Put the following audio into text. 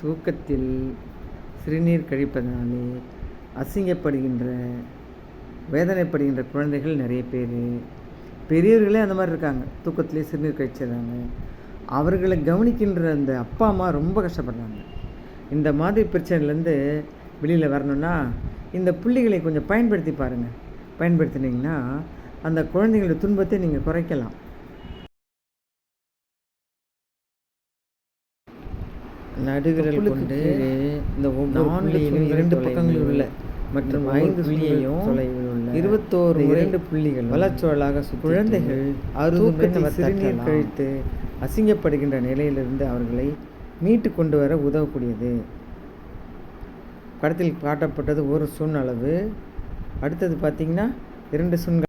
தூக்கத்தில் சிறுநீர் கழிப்பதனாலே அசிங்கப்படுகின்ற வேதனைப்படுகின்ற குழந்தைகள் நிறைய பேர். பெரியவர்களே அந்த மாதிரி இருக்காங்க. தூக்கத்திலே சிறுநீர் கழிச்சிடுறாங்க அவர்களை கவனிக்கின்ற அந்த அப்பா அம்மா ரொம்ப கஷ்டப்படுறாங்க. இந்த மாதிரி பிரச்சனையிலேருந்து வெளியில் வரணும்னா இந்த புள்ளிகளை கொஞ்சம் பயன்படுத்தி பாருங்கள் பயன்படுத்தினீங்கன்னா அந்த குழந்தைங்களோட துன்பத்தை நீங்கள் குறைக்கலாம். நடுவிரல் கொண்டு இந்த புள்ளியிலும் இரண்டு பக்கங்களில் உள்ள மற்றும் ஐந்து புள்ளியையும் இருபத்தோரு இரண்டு புள்ளிகள் வளச்சோளாக குழந்தைகள் தூக்கத்தில் சிறுநீர் கழித்து அசிங்கப்படுகின்ற நிலையிலிருந்து அவர்களை மீட்டு கொண்டு வர உதவக்கூடியது. படத்தில் காட்டப்பட்டது ஒரு சுண் அளவு. அடுத்தது பார்த்தீங்கன்னா இரண்டு சுண்கள்